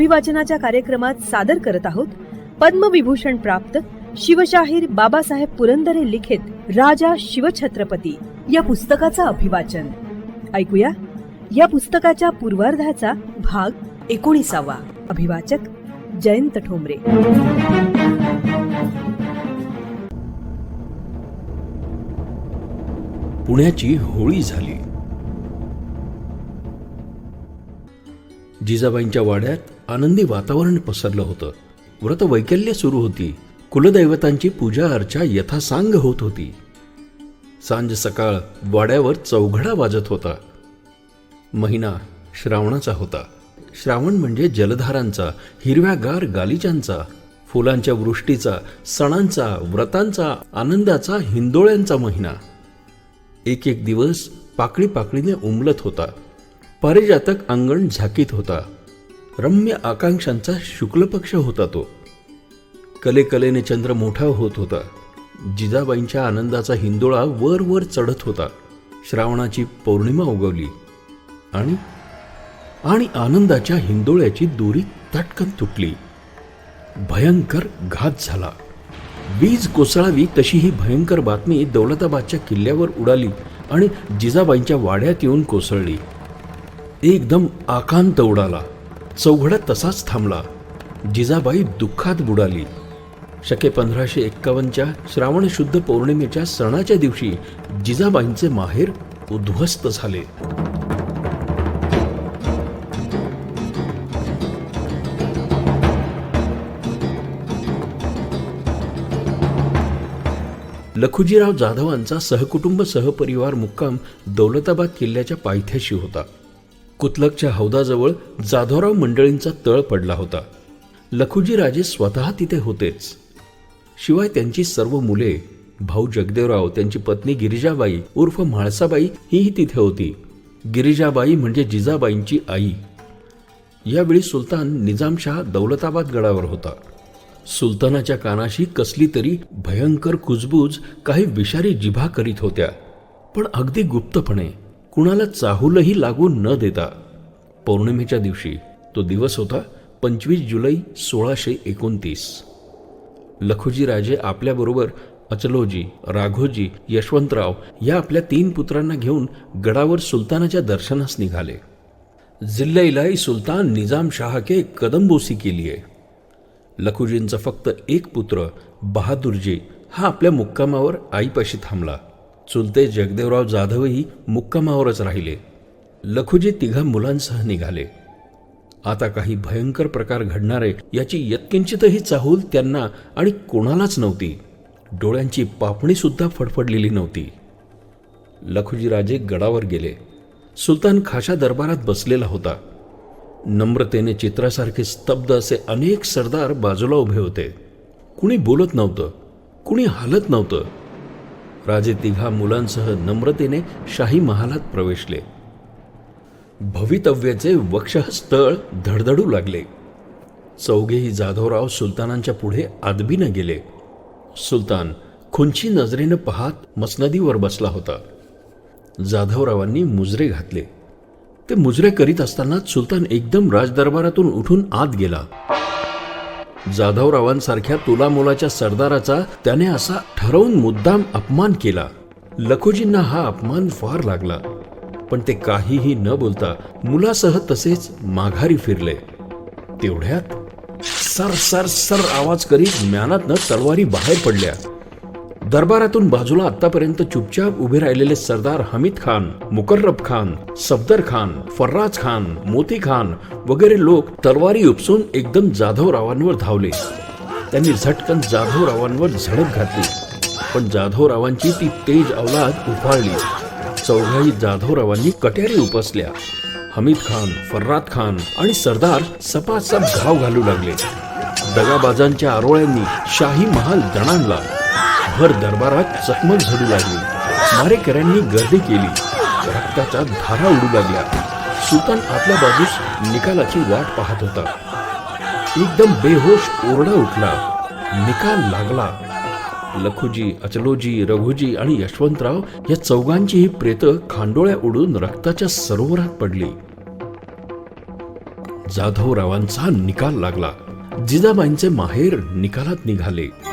अभिवाचनाच्या कार्यक्रमात सादर करत आहोत. पद्मविभूषण प्राप्त शिवशाहीर बाबासाहेब पुरंदरे लिखित राजा शिवछत्रपती या पुस्तकाचं अभिवाचन. ऐकूया. या पुस्तकाच्या पूर्वार्धाचा भाग एकोणीसावा. अभिवाचक जयंत ठोंबरे. पुण्याची होळी झाली. जिजाबाईंच्या वाड्यात आनंदी वातावरण पसरलं होतं. व्रत वैकल्य सुरू होती. कुलदैवतांची पूजा अर्चा यथासांग होत होती. सांज सकाळ वाड्यावर चौघडा वाजत होता. महिना श्रावणाचा होता. श्रावण म्हणजे जलधारांचा हिरव्यागार गालिचांचा फुलांच्या वृष्टीचा सणांचा व्रतांचा आनंदाचा हिंदोळ्यांचा महिना. एक एक दिवस पाकळी पाकळीने उमलत होता. पारिजातक अंगण झाकीत होता. रम्य आकांक्षांचा शुक्ल पक्ष होता तो. कलेकलेने चंद्र मोठा होत होता. जिजाबाईंच्या आनंदाचा हिंदोळा वर वर चढत होता. श्रावणाची पौर्णिमा उगवली. आणि आणि आनंदाच्या हिंदोळ्याची दोरी तटकन तुटली. भयंकर घात झाला. वीज कोसळावी तशी ही भयंकर बातमी दौलताबादच्या किल्ल्यावर उडाली आणि जिजाबाईंच्या वाड्यात येऊन कोसळली. एकदम आकांत उडाला. चौघडा तसाच थांबला. जिजाबाई दुःखात बुडाली. शके पंधराशे एक्कावन्नच्या श्रावण शुद्ध पौर्णिमेच्या सणाच्या दिवशी जिजाबाईंचे माहेर उद्ध्वस्त झाले. लखुजीराव जाधवांचा सहकुटुंब सहपरिवार मुक्काम दौलताबाद किल्ल्याच्या पायथ्याशी होता. कुतलकच्या हौदाजवळ जाधवराव मंडळींचा तळ पडला होता. लखुजी राजे स्वतः तिथे होतेच. शिवाय त्यांची सर्व मुले भाऊ जगदेवराव त्यांची पत्नी गिरिजाबाई उर्फ म्हाळसाबाई हीही तिथे होती. गिरिजाबाई म्हणजे जिजाबाईंची आई. यावेळी सुलतान निजामशाह दौलताबाद गडावर होता. सुलतानाच्या कानाशी कसली तरी भयंकर कुजबूज काही विषारी जिभा करीत होत्या. पण अगदी गुप्तपणे कुणाला चाहूलही लागू न देता. पौर्णिमेच्या दिवशी तो दिवस होता पंचवीस जुलै सोळाशे एकोणतीस. लखुजी राजे आपल्याबरोबर अचलोजी राघोजी यशवंतराव या आपल्या तीन पुत्रांना घेऊन गडावर सुलतानाच्या दर्शनास निघाले. जिल्हा इलाही सुलतान निजाम शाह के कदमबोसी केली आहे लखुजींचा फक्त एक पुत्र बहादूरजी हा आपल्या मुक्कामावर आईपाशी थांबला. चुलते जगदेवराव जाधवही मुक्कामावरच राहिले. लखुजी तिघा मुलांसह निघाले. आता काही भयंकर प्रकार घडणारे याची यत्किंचितही चाहूल त्यांना आणि कोणालाच नव्हती. डोळ्यांची पापणी सुद्धा फडफडलेली नव्हती. लखुजीराजे गडावर गेले. सुलतान खाशा दरबारात बसलेला होता. नम्रतेने चित्रासारखे स्तब्ध असे अनेक सरदार बाजूला उभे होते. कुणी बोलत नव्हतं. कुणी हालत नव्हतं. राजे तिघा मुलांसह नम्रतेने शाही महालात प्रवेशले. भवितव्याचे वक्षस्थळ धडधडू लागले. चौघेही जाधवराव सुलतानांच्या पुढे आदबीनं गेले. सुलतान खुंची नजरेनं पाहत मसनदीवर बसला होता. जाधवरावांनी मुजरे घातले. ते मुजरे करीत असतानाच सुलतान एकदम राजदरबारातून उठून आत गेला. जाधवरावांसारख्या तुला मुलाच्या सरदाराचा त्याने असा ठरवून मुद्दाम अपमान केला. लखोजींना हा अपमान फार लागला. पण ते काहीही न बोलता मुलासह तसेच माघारी फिरले. तेवढ्यात सर सर सर आवाज करीत म्यानातनं तलवारी बाहेर पडल्या. दरबारातून बाजूला आतापर्यंत चुपचाप उभे राहिलेले सरदार हमीद खान मुकर्रब खान सफदर खान फर्राज खान मोती खान वगैरे लोक तलवारी उपसून एकदम जाधवरावांवर धावले. त्यांनी झटकन जाधवरावांवर झडप घातली. पण जाधवरावांची ती तेज अवलाद उफाळली. चौघाही जाधवरावांनी कट्यारी उपसल्या. हमीद खान फर्राद खान आणि सरदार सपासप घाव घालू लागले. दगाबाजांच्या आरोळ्यांनी शाही महाल दणाणला. भर दरबारात चकमक झडू लागली. मारेकऱ्यांनी गर्दी केली. रक्ताच्या धारा उडू लागल्या. सुलतान आपल्या बाजूस निकालाची वाट पाहत होता. एकदम बेहोश ओरडा उठला. निकाल लागला. लखुजी अचलोजी रघुजी आणि यशवंतराव या चौघांची ही प्रेत खांडोळ्या उडून रक्ताच्या सरोवरात पडली. जाधवरावांचा निकाल लागला. जिजाबाईंचे माहेर निकालात निघाले.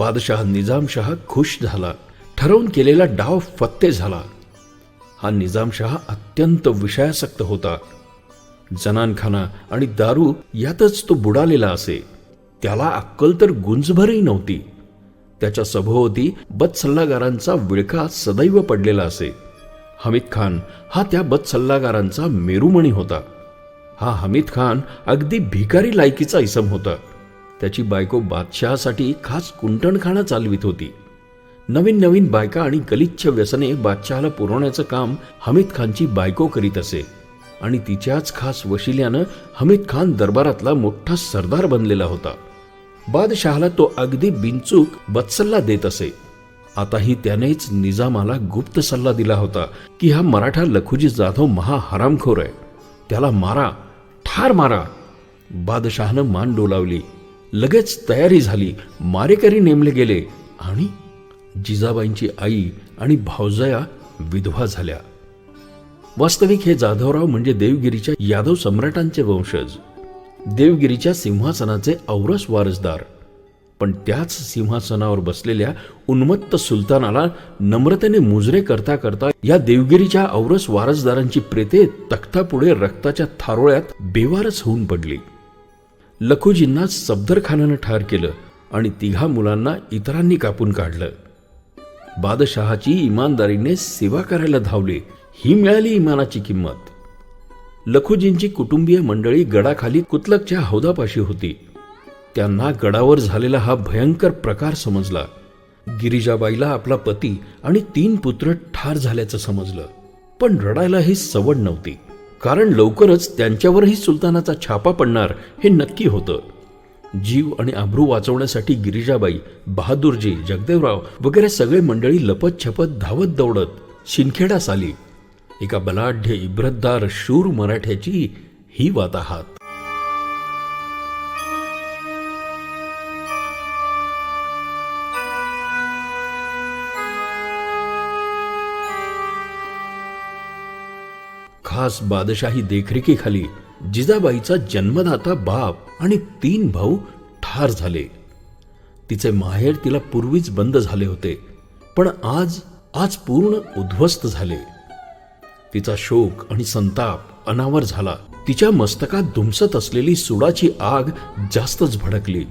बादशाह निजामशहा खुश झाला. ठरवून केलेला डाव फत्ते झाला. हा निजामशहा अत्यंत विषयासक्त होता. जनानखाना आणि दारू यातच तो बुडालेला असे. त्याला अक्कल तर गुंजभरही नव्हती. त्याच्या सभोवती बदसल्लागारांचा विळखा सदैव पडलेला असे. हमीद खान हा त्या बदसल्लागारांचा मेरुमणी होता. हा हमीद खान अगदी भिकारी लायकीचा इसम होता. त्याची बायको बादशहासाठी खास कुंटणखाना चालवित होती. नवीन नवीन बायका आणि गलिच्छ व्यसने बादशहाला पुरवण्याचं काम हमीद खानची बायको करीत असे आणि तिच्याच खास वशिल्यानं हमीद खान दरबारातला मोठा सरदार बनलेला होता. बादशहाला तो अगदी बिनचूक बदसल्ला देत असे. आताही त्यानेच निजामाला गुप्त सल्ला दिला होता की हा मराठा लखुजी जाधव महा हरामखोर आहे. त्याला मारा ठार मारा. बादशहानं मान डोलावली. लगेच तयारी झाली. मारेकरी नेमले गेले आणि जिजाबाईंची आई आणि भावजया विधवा झाल्या. वास्तविक हे जाधवराव म्हणजे देवगिरीच्या यादव सम्राटांचे वंशज. देवगिरीच्या सिंहासनाचे औरस वारसदार. पण त्याच सिंहासनावर बसलेल्या उन्मत्त सुलतानाला नम्रतेने मुजरे करता करता या देवगिरीच्या औरस वारसदारांची प्रेते तख्तापुढे रक्ताच्या थारोळ्यात बेवारच होऊन पडली. लखुजींना सफदरखानानं ठार केलं आणि तिघा मुलांना इतरांनी कापून काढलं. बादशहाची इमानदारीने सेवा करायला धावले ही मिळाली इमानाची किंमत. लखुजींची कुटुंबीय मंडळी गडाखाली कुतलकच्या हौदापाशी होती. त्यांना गडावर झालेला हा भयंकर प्रकार समजला. गिरिजाबाईला आपला पती आणि तीन पुत्र ठार झाल्याचं समजलं पण रडायला ही सवड नव्हती. कारण लवकरच त्यांच्यावरही सुलतानाचा छापा पडणार हे नक्की होतं. जीव आणि आब्रू वाचवण्यासाठी गिरिजाबाई बहादूरजी जगदेवराव वगैरे सगळे मंडळी लपत छपत धावत दौडत शिनखेडा आली एका बलाढ्य इब्रतदार शूर मराठ्याची ही वाताहात. खास बादशाही देखरेखीखाली जिजाबाईचा जन्मदाता बाप आणि तीन भाऊ ठार झाले. तिचे माहेर तिला पूर्वीच बंद झाले होते पण आज आज पूर्ण उद्ध्वस्त झाले. तिचा शोक आणि संताप अनावर झाला. तिच्या मस्तकात धुमसत असलेली सुडाची आग जास्तच भडकली.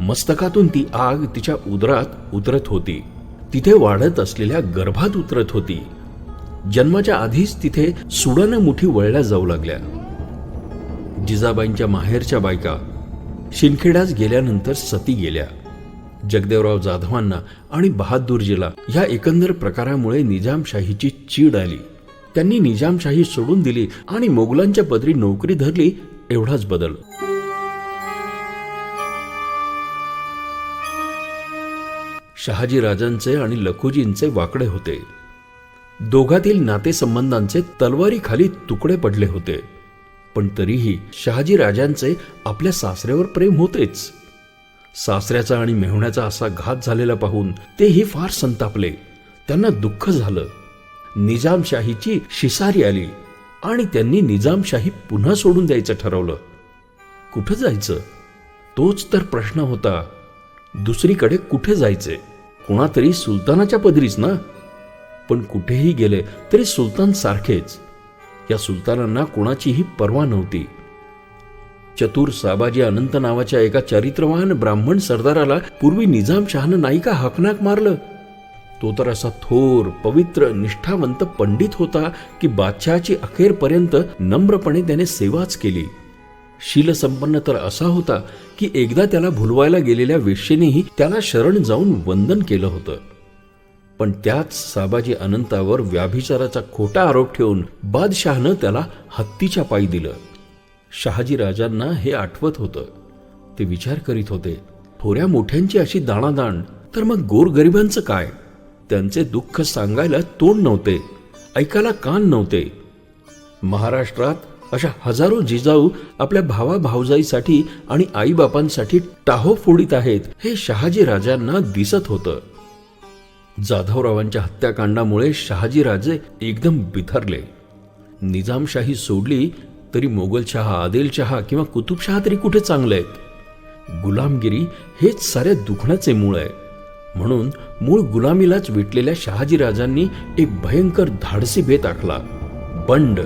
मस्तकातून ती आग तिच्या उदरात उतरत होती. तिथे वाढत असलेल्या गर्भात उतरत होती. जन्माच्या आधीच तिथे सुडानं मुठी वळल्या जाऊ लागल्या. जिजाबाईंच्या माहेरच्या बायका शिंदखेडास गेल्यानंतर सती गेल्या. जगदेवराव जाधवांना आणि बहादूरजीला या एकंदर प्रकारामुळे निजामशाहीची चीड आली. त्यांनी निजामशाही सोडून दिली आणि मोगलांच्या पदरी नोकरी धरली एवढाच बदल. शहाजी राजांचे आणि लखुजींचे वाकडे होते. दोघातील नातेसंबंधांचे तलवारीखाली तुकडे पडले होते. पण तरीही शहाजी राजांचे आपल्या सासऱ्यावर प्रेम होतेच. सासऱ्याचा आणि मेहुण्याचा असा घात झालेला पाहून तेही फार संतापले. त्यांना दुःख झालं. निजामशाहीची शिसारी आली आणि त्यांनी निजामशाही पुन्हा सोडून द्यायचं ठरवलं. कुठं जायचं? तोच तर प्रश्न होता. दुसरीकडे कुठे जायचे? कोणातरी सुलतानाच्या पदरीच ना? पण कुठेही गेले तरी सुलतान सारखेच. या सुलतानांना कोणाचीही पर्वा नव्हती. चतुर साबाजी अनंत नावाच्या एका चरित्रवान ब्राह्मण सरदाराला पूर्वी निजामशहानं नाही का हकनाक मारलं. तो तर असा थोर पवित्र निष्ठावंत पंडित होता की बादशहाची अखेरपर्यंत नम्रपणे त्याने सेवाच केली. शीलसंपन्न तर असा होता की एकदा त्याला भुलवायला गेलेल्या वेश्येनेही त्याला शरण जाऊन वंदन केलं होतं. पण त्याच साबाजी अनंतावर व्याभिचाराचा खोटा आरोप ठेवून बादशहानं त्याला हत्तीच्या पायी दिलं. शहाजी राजांना हे आठवत होतं. ते विचार करीत होते थोड्या मोठ्यांची अशी दाणादाण तर मग गोरगरिबांचं काय? त्यांचे दुःख सांगायला तोंड नव्हते ऐकायला कान नव्हते. महाराष्ट्रात अशा हजारो जिजाऊ आपल्या भावा भावजाईसाठी आणि आईबापांसाठी टाहो फोडीत आहेत हे शहाजी राजांना दिसत होतं. जाधवरावांच्या हत्याकांडामुळे शहाजीराजे एकदम बिथरले. निजामशाही सोडली तरी मोगलशहा आदिलशहा किंवा कुतुबशहा तरी कुठे चांगले आहेत? गुलामगिरी हेच साऱ्या दुखण्याचे मूळ आहे. म्हणून मूळ गुलामीलाच विटलेल्या शहाजीराजांनी एक भयंकर धाडसी बेत आखला. बंड.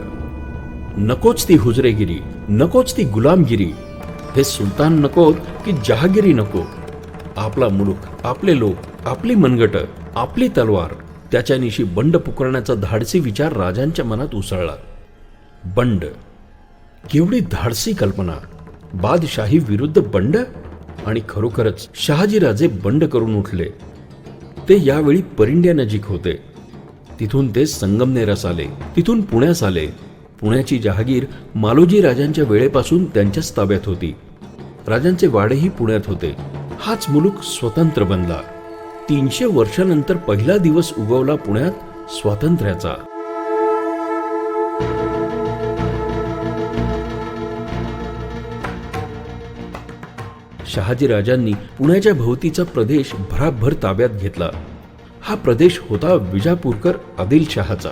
नकोच ती हुजरेगिरी नकोच ती गुलामगिरी. हे सुलतान नकोत की जहागिरी नको. आपला मुलूक आपले लोक आपली मनगट. आपली तलवार त्याच्यानिशी बंड पुकारण्याचा धाडसी विचार राजांच्या मनात उसळला. बंड. केवढी धाडसी कल्पना. बादशाही विरुद्ध बंड? आणि खरोखरच शहाजीराजे बंड करून उठले. ते यावेळी परिंड्या नजीक होते. तिथून ते संगमनेरस आले. तिथून पुण्यास आले. पुण्याची जहागीर मालोजी राजांच्या वेळेपासून त्यांच्याच ताब्यात होती. राजांचे वाडेही पुण्यात होते. हाच मुलूक स्वतंत्र बनला. तीनशे वर्षानंतर पहिला दिवस उगवला पुण्यात स्वातंत्र्याचा. शहाजीराजांनी पुण्याच्या भोवतीचा प्रदेश भराभर ताब्यात घेतला. हा प्रदेश होता विजापूरकर आदिलशहाचा.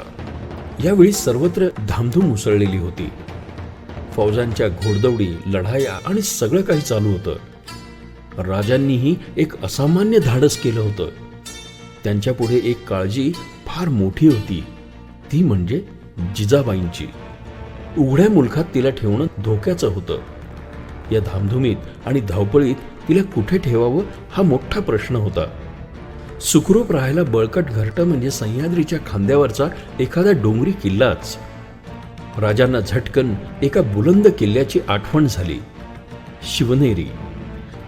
यावेळी सर्वत्र धामधूम उसळलेली होती. फौजांच्या घोडदौडी लढाया आणि सगळं काही चालू होतं. राजांनीही एक असामान्य धाडस केलं होतं. त्यांच्यापुढे एक काळजी फार मोठी होती. ती म्हणजे जिजाबाईंची. उघड्या मुलखात तिला ठेवणं धोक्याचं होतं. या धामधुमीत आणि धावपळीत तिला कुठे ठेवावं हा मोठा प्रश्न होता. सुखरूप राहायला बळकट घरटं म्हणजे सह्याद्रीच्या खांद्यावरचा एखादा डोंगरी किल्लाच. राजांना झटकन एका बुलंद किल्ल्याची आठवण झाली. शिवनेरी.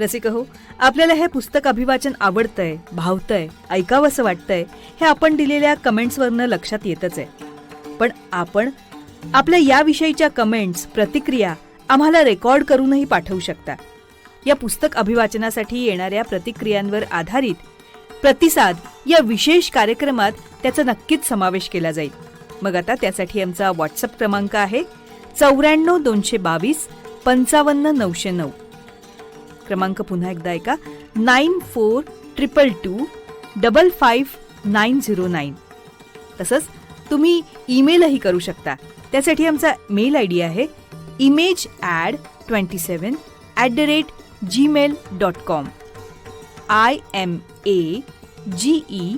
रसिक हो आपल्याला हे पुस्तक अभिवाचन आवडतंय भावतंय ऐकावंसं वाटतंय हे आपण दिलेल्या कमेंट्सवरनं लक्षात येतच आहे. पण आपण आपल्या याविषयीच्या कमेंट्स प्रतिक्रिया आम्हाला रेकॉर्ड करूनही पाठवू शकता. या पुस्तक अभिवाचनासाठी येणाऱ्या प्रतिक्रियांवर आधारित प्रतिसाद या विशेष कार्यक्रमात त्याचा नक्कीच समावेश केला जाईल. मग आता त्यासाठी आमचा व्हॉट्सअप क्रमांक आहे चौऱ्याण्णव दोनशे बावीस पंचावन्न नऊशे नऊ. क्रमांक पुन्हा एकदा ऐका. Nine four triple two double five nine zero nine. तसंच तुम्ही ईमेलही करू शकता. त्यासाठी आमचा मेल आय डी आहे image ad twenty seven at the rate Gmail dot com I M A G E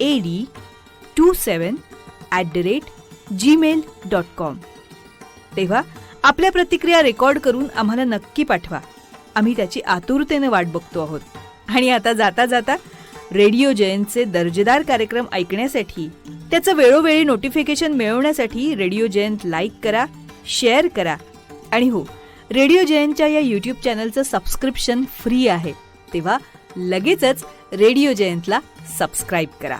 A D two seven at the rate Gmail dot com तेव्हा आपल्या प्रतिक्रिया रेकॉर्ड करून आम्हाला नक्की पाठवा. आम्ही त्याची आतुरतेने वाट बघतो आहोत. आणि आता जाता जाता रेडिओ जयंतचे दर्जेदार कार्यक्रम ऐकण्यासाठी त्याचं वेळोवेळी नोटिफिकेशन मिळवण्यासाठी रेडिओ जयंत लाईक करा शेअर करा. आणि हो रेडिओ जयंतच्या या यूट्यूब चॅनलचं सबस्क्रिप्शन फ्री आहे. तेव्हा लगेचच रेडिओ जयंतला सबस्क्राईब करा.